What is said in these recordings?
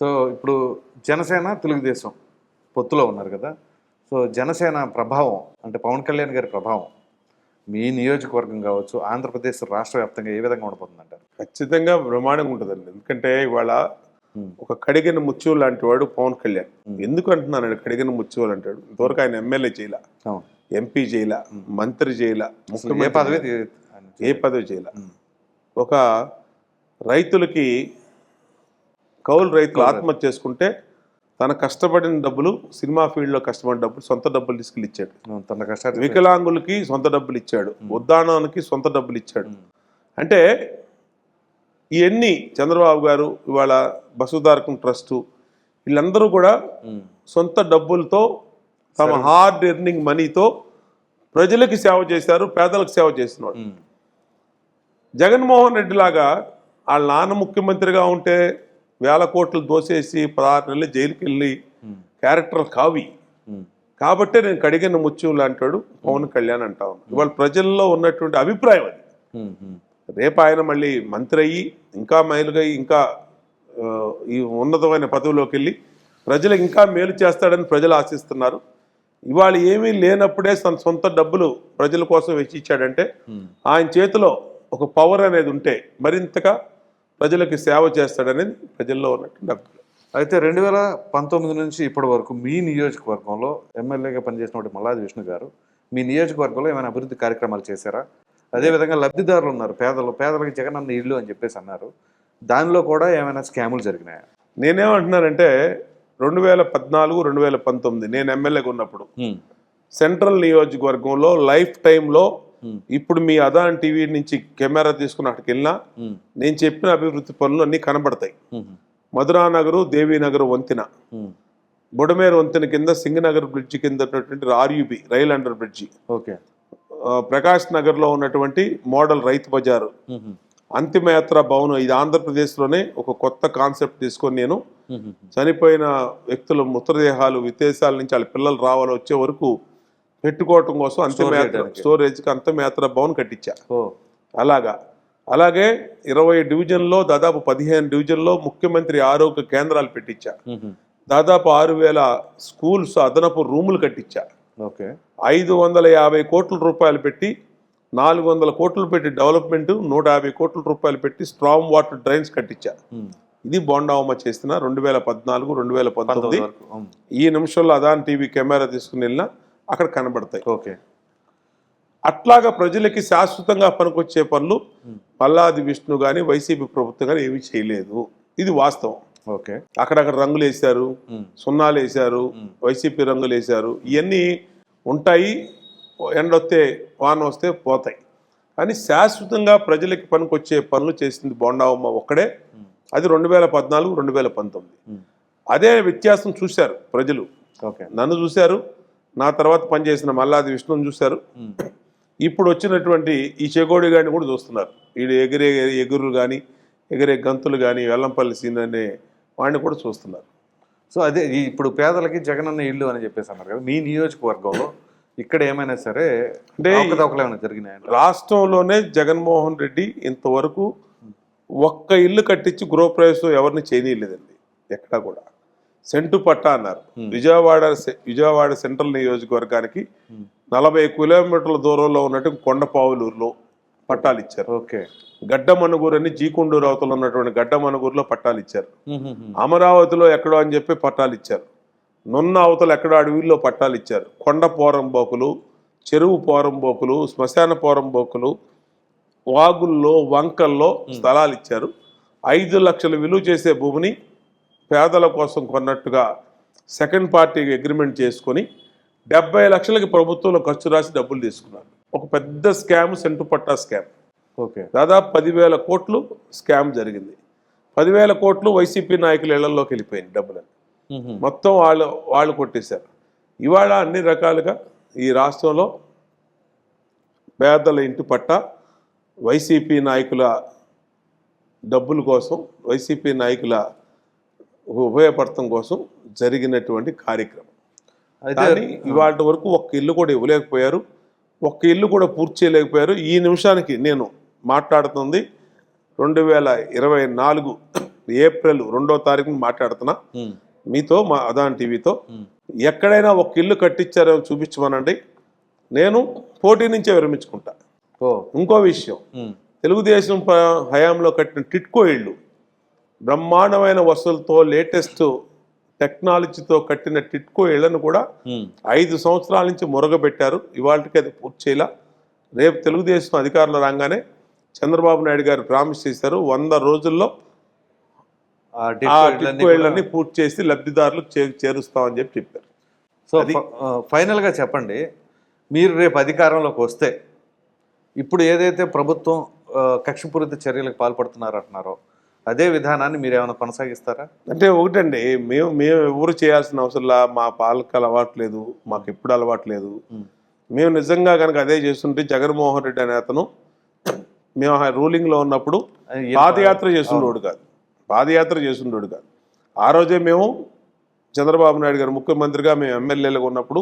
So ఇప్పుడు జనసేన తెలుగుదేశం పొత్తులో ఉన్నారు కదా. సో జనసేన ప్రభావం అంటే పవన్ కళ్యాణ్ గారి ప్రభావం మీ నియోజకవర్గం కావచ్చు ఆంధ్రప్రదేశ్ రాష్ట్ర వ్యాప్తంగా ఏ విధంగా ఉండబోతుంది అంటారు ఖచ్చితంగా బ్రహ్మాండంగా ఉంటుందండి. ఎందుకంటే ఇవాళ ఒక కడిగిన ముత్యం లాంటి వాడు పవన్ కళ్యాణ్. ఎందుకు అంటున్నాను కడిగిన ముత్యం అంటాడు? ఇంతవరకు ఆయన ఎమ్మెల్యే చేయాల. ఎంపీ చేయాల మంత్రి చేయాల ఏ పదవి ఏ పదవి చేయాల. ఒక రైతులకి కౌలు రైతులు ఆత్మహత్య చేసుకుంటే తన కష్టపడిన డబ్బులు సినిమా ఫీల్డ్లో కష్టపడిన డబ్బులు సొంత డబ్బులు తీసుకెళ్ళి ఇచ్చాడు. తన కష్టాలు వికలాంగులకి సొంత డబ్బులు ఇచ్చాడు. ఉద్దానానికి సొంత డబ్బులు ఇచ్చాడు. అంటే ఇవన్నీ చంద్రబాబు గారు ఇవాళ బసుధారకం ట్రస్టు వీళ్ళందరూ కూడా. సొంత డబ్బులతో తమ హార్డ్ ఎర్నింగ్ మనీతో ప్రజలకి సేవ చేశారు పేదలకు సేవ చేస్తున్నాడు ఉమ్. జగన్మోహన్ రెడ్డి లాగా వాళ్ళ నాన్న ముఖ్యమంత్రిగా ఉంటే వేల కోట్లు దోసేసి పదహారు నెలలు జైలుకి వెళ్ళి. క్యారెక్టర్ కావి. కాబట్టే నేను కడిగిన ముత్యం లాంటాడు పవన్ కళ్యాణ్ అంటా ఉన్నాను ఇవాళ ప్రజల్లో ఉన్నటువంటి అభిప్రాయం అది. రేపు ఆయన మళ్ళీ మంత్రి అయ్యి ఇంకా మైలుగా ఇంకా ఈ ఉన్నతమైన పదవిలోకి వెళ్ళి ప్రజలకు ఇంకా మేలు చేస్తాడని ప్రజలు ఆశిస్తున్నారు ఇవాళ ఏమీ లేనప్పుడే తన సొంత డబ్బులు ప్రజల కోసం వెచ్చిచ్చాడంటే. ఆయన చేతిలో ఒక పవర్ అనేది ఉంటే మరింతగా ప్రజలకి సేవ చేస్తాడనేది ప్రజల్లో ఉన్నటువంటి అభిప్రాయం అయితే రెండు వేల పంతొమ్మిది నుంచి ఇప్పటి వరకు మీ నియోజకవర్గంలో ఎమ్మెల్యేగా పనిచేసినటువంటి మల్లాది విష్ణు గారు మీ నియోజకవర్గంలో ఏమైనా అభివృద్ధి కార్యక్రమాలు చేశారా? అదేవిధంగా లబ్ధిదారులు ఉన్నారు పేదలు పేదలకు జగన్ అన్న ఇల్లు అని చెప్పేసి అన్నారు. దానిలో కూడా ఏమైనా స్కాములు జరిగినాయా? నేనేమంటున్నానంటే రెండు వేల పద్నాలుగు రెండు వేల పంతొమ్మిది నేను ఎమ్మెల్యేగా ఉన్నప్పుడు సెంట్రల్ నియోజకవర్గంలో లైఫ్ టైంలో. ఇప్పుడు మీ అదాన్ టీవీ నుంచి కెమెరా తీసుకుని అక్కడికి వెళ్ళినా ఉమ్. నేను చెప్పిన అభివృద్ధి పనులు అన్నీ కనబడతాయి ఉమ్. మధురా నగరు దేవీనగర్ వంతెన. బుడమేరు వంతెన కింద సింగనగర్ బ్రిడ్జి కింద ఉన్నటువంటి R U B rail under bridge okay Prakash నగర్లో ఉన్నటువంటి మోడల్ రైతు బజారు. అంతిమయాత్ర భవనం ఇది ఆంధ్రప్రదేశ్లోనే ఒక కొత్త కాన్సెప్ట్ తీసుకొని నేను. చనిపోయిన వ్యక్తుల మృతదేహాలు విదేశాల నుంచి వాళ్ళ పిల్లలు రావాలి వచ్చే వరకు పెట్టుకోవటం కోసం అంతిమయాత్ర చేయడానికి. స్టోరేజ్కి అంతిమయాత్ర భవన్ కట్టించా. అలాగా. అలాగే ఇరవై డివిజన్లో దాదాపు పదిహేను డివిజన్లో ముఖ్యమంత్రి ఆరోగ్య కేంద్రాలు పెట్టించా. దాదాపు ఆరు వేల స్కూల్స్ అదనపు రూములు కట్టించా. ఓకే. ఐదు వందల యాభై కోట్ల రూపాయలు పెట్టి నాలుగు వందల కోట్లు పెట్టి డెవలప్మెంట్ నూట యాభై కోట్ల రూపాయలు పెట్టి స్ట్రాంగ్ వాటర్ డ్రైన్స్ కట్టించా. ఇది బోండావమ్మ చేసిన రెండు వేల పద్నాలుగు రెండు వేల పంతొమ్మిది. ఈ నిమిషంలో అదాన్ టీవీ కెమెరా తీసుకుని వెళ్ళినా అక్కడ కనబడతాయి. ఓకే. అట్లాగా ప్రజలకి శాశ్వతంగా పనికొచ్చే పనులు పల్లాది విష్ణు కానీ వైసీపీ ప్రభుత్వం కానీ ఏమీ చేయలేదు. ఇది వాస్తవం. ఓకే. అక్కడక్కడ రంగులు వేశారు. సున్నాలు వేశారు వైసీపీ రంగులు వేశారు. ఇవన్నీ ఉంటాయి ఎండొస్తే వాన వస్తే పోతాయి. కానీ శాశ్వతంగా ప్రజలకి పనికొచ్చే పనులు చేసింది బోండావమ్మ ఒక్కడే. అది రెండు వేల పద్నాలుగు రెండు వేల పంతొమ్మిది. అదే వ్యత్యాసం చూశారు ప్రజలు. ఓకే. నన్ను చూశారు నా తర్వాత పనిచేసిన మల్లాది విష్ణుని చూశారు. ఇప్పుడు వచ్చినటువంటి ఈ చెగోడి గారిని కూడా చూస్తున్నారు. వీడు ఎగిరే ఎగురు కానీ ఎగిరే గంతులు కానీ వెల్లంపల్లి సీన్ అనే వాడిని కూడా చూస్తున్నారు. సో అదే ఇప్పుడు పేదలకి జగనన్న ఇల్లు అని చెప్పేసి అన్నారు కదా మీ నియోజకవర్గంలో ఇక్కడ ఏమైనా సరే అంటే జరిగినాయంట రాష్ట్రంలోనే జగన్మోహన్ రెడ్డి ఇంతవరకు ఒక్క ఇల్లు కట్టించి గృహప్రవేశం ఎవరిని చేయనీయలేదండి ఎక్కడా కూడా. సెంటు పట్టా అన్నారు విజయవాడ విజయవాడ సెంట్రల్ నియోజకవర్గానికి నలభై కిలోమీటర్ల దూరంలో ఉన్నట్టు కొండపావులూరులో పట్టాలు ఇచ్చారు ఓకే. గడ్డమనుగూరు అని జీకొండూరు అవతల ఉన్నటువంటి గడ్డమనుగూరులో పట్టాలు ఇచ్చారు. అమరావతిలో ఎక్కడో అని చెప్పి పట్టాలు ఇచ్చారు నున్న అవతల ఎక్కడో అడవిల్లో పట్టాలు ఇచ్చారు కొండ పోరంబోకులు చెరువు పోరంబోకులు శ్మశాన పోరంబోకులు వాగుల్లో వంకల్లో స్థలాలు ఇచ్చారు ఐదు లక్షలు విలువ చేసే భూమిని పేదల కోసం కొన్నట్టుగా సెకండ్ పార్టీకి అగ్రిమెంట్ చేసుకొని డెబ్బై లక్షలకి ప్రభుత్వంలో ఖర్చు రాసి డబ్బులు తీసుకున్నారు. ఒక పెద్ద scam cent patta scam. Okay. దాదాపు పదివేల కోట్లు స్కామ్ జరిగింది. పదివేల కోట్లు వైసీపీ నాయకుల ఇళ్ళలోకి వెళ్ళిపోయింది డబ్బులని. మొత్తం వాళ్ళు వాళ్ళు కొట్టేశారు. ఇవాళ అన్ని రకాలుగా ఈ రాష్ట్రంలో పేదల ఇంటి పట్ట వైసీపీ నాయకుల డబ్బుల కోసం వైసీపీ నాయకుల ఉపయోగపడటం కోసం జరిగినటువంటి కార్యక్రమం. అయితే కానీ ఇవాళ వరకు ఒక్క ఇల్లు కూడా ఇవ్వలేకపోయారు. ఒక్క ఇల్లు కూడా పూర్తి చేయలేకపోయారు. ఈ నిమిషానికి నేను మాట్లాడుతుంది రెండు వేల ఇరవై నాలుగు ఏప్రిల్ రెండో తారీఖున మాట్లాడుతున్నా. మీతో మా అదాన్ టీవీతో. ఎక్కడైనా ఒక ఇల్లు కట్టించారో చూపించమనండి. నేను పోటీ నుంచే విరమించుకుంటా. ఇంకో విషయం. తెలుగుదేశం హయాంలో కట్టిన టిట్కో ఇళ్ళు బ్రహ్మాండమైన వసతులతో లేటెస్ట్ టెక్నాలజీతో కట్టిన టిట్కో ఇళ్ళను కూడా ఐదు సంవత్సరాల నుంచి మురగబెట్టారు. ఇవాళకి అది పూర్తి చేయాల. రేపు తెలుగుదేశం అధికారంలో రాగానే చంద్రబాబు నాయుడు గారు ప్రామిస్ చేశారు. వంద రోజుల్లో టిట్కో ఇళ్ళని పూర్తి చేసి లబ్ధిదారులకు చే చేరుస్తామని చెప్పి చెప్పారు. సో ఫైనల్గా చెప్పండి. మీరు రేపు అధికారంలోకి వస్తే ఇప్పుడు ఏదైతే ప్రభుత్వం కక్షపూరిత చర్యలకు పాల్పడుతున్నారు అంటున్నారో అదే విధానాన్ని మీరు ఏమైనా కొనసాగిస్తారా? అంటే ఒకటండి మేము మేము ఎవరు చేయాల్సిన అవసరంలా మా పాలకలు అలవాట్లేదు మాకు ఎప్పుడు అలవాట్లేదు ఉమ్, మేము నిజంగా కనుక అదే చేస్తుంటే జగన్మోహన్ రెడ్డి అనే అతను మేము ఆ రూలింగ్లో ఉన్నప్పుడు పాదయాత్ర చేస్తుండోడు కాదు. పాదయాత్ర చేస్తుండోడు కాదు. ఆ రోజే మేము చంద్రబాబు నాయుడు గారు ముఖ్యమంత్రిగా మేము ఎమ్మెల్యేలుగా ఉన్నప్పుడు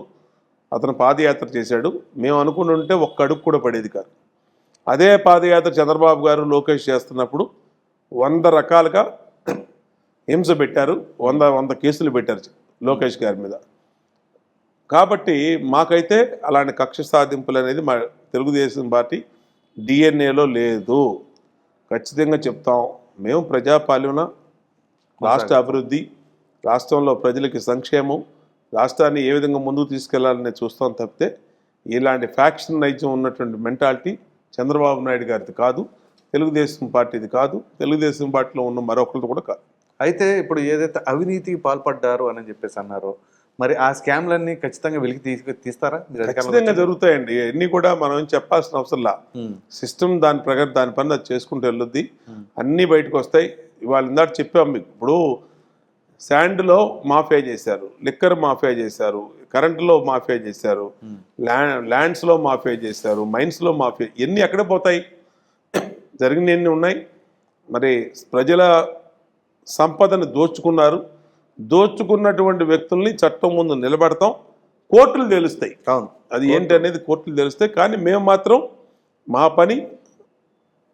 అతను పాదయాత్ర చేశాడు. మేము అనుకుని ఉంటే ఒక్క అడుగు కూడా పడేది కాదు. అదే పాదయాత్ర చంద్రబాబు గారు లోకేష్ చేస్తున్నప్పుడు వంద రకాలుగా హింస పెట్టారు వంద వంద కేసులు పెట్టారు లోకేష్ గారి మీద. కాబట్టి మాకైతే అలాంటి కక్ష సాధింపులు అనేది మా తెలుగుదేశం పార్టీ డిఎన్ఏలో లేదు. ఖచ్చితంగా చెప్తాం. మేము ప్రజాపాలన రాష్ట్ర అభివృద్ధి రాష్ట్రంలో ప్రజలకి సంక్షేమం రాష్ట్రాన్ని ఏ విధంగా ముందుకు తీసుకెళ్ళాలని చూస్తాం తప్పితే ఇలాంటి ఫ్యాక్షన్ నైజం ఉన్నటువంటి మెంటాలిటీ చంద్రబాబు నాయుడు గారిది కాదు. తెలుగుదేశం పార్టీది కాదు తెలుగుదేశం పార్టీలో ఉన్న మరొకరిది కూడా కాదు. అయితే ఇప్పుడు ఏదైతే అవినీతికి పాల్పడ్డారు అని చెప్పేసి అన్నారో మరి ఆ స్కామ్లన్నీ ఖచ్చితంగా వెలికి తీసి తీస్తారా? ఖచ్చితంగా జరుగుతాయండి. అన్నీ కూడా మనం చెప్పాల్సిన అవసరంలా సిస్టమ్ దాని ప్రకారం దాని పని అది చేసుకుంటూ వెళ్ళొద్ది. అన్నీ బయటకు వస్తాయి. ఇవాళ ఇందాక చెప్పాం మీకు. ఇప్పుడు శాండ్లో మాఫియా చేశారు లిక్కర్ మాఫియా చేశారు కరెంటులో మాఫియా చేశారు ల్యాండ్స్లో మాఫియా చేశారు మైన్స్లో మాఫియా ఎన్ని ఎక్కడ పోతాయి? జరిగిన ఎన్ని ఉన్నాయి? మరి ప్రజల సంపదను దోచుకున్నారు. దోచుకున్నటువంటి వ్యక్తుల్ని చట్టం ముందు నిలబెడతాం. కోర్టులు తెలుస్తాయి. అవును. అది ఏంటి అనేది కోర్టులు తెలుస్తాయి. కానీ మేము మాత్రం మా పని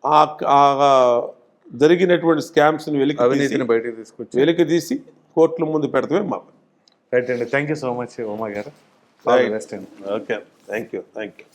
ఆ ఆ జరిగినటువంటి స్కామ్స్ని వెలికి బయటకు తీసుకొచ్చి వెలికి తీసి కోర్టుల ముందు పెడతామే మా పని. రైట్ అండి. Thank you so much Uma గారు. Okay thank you thank you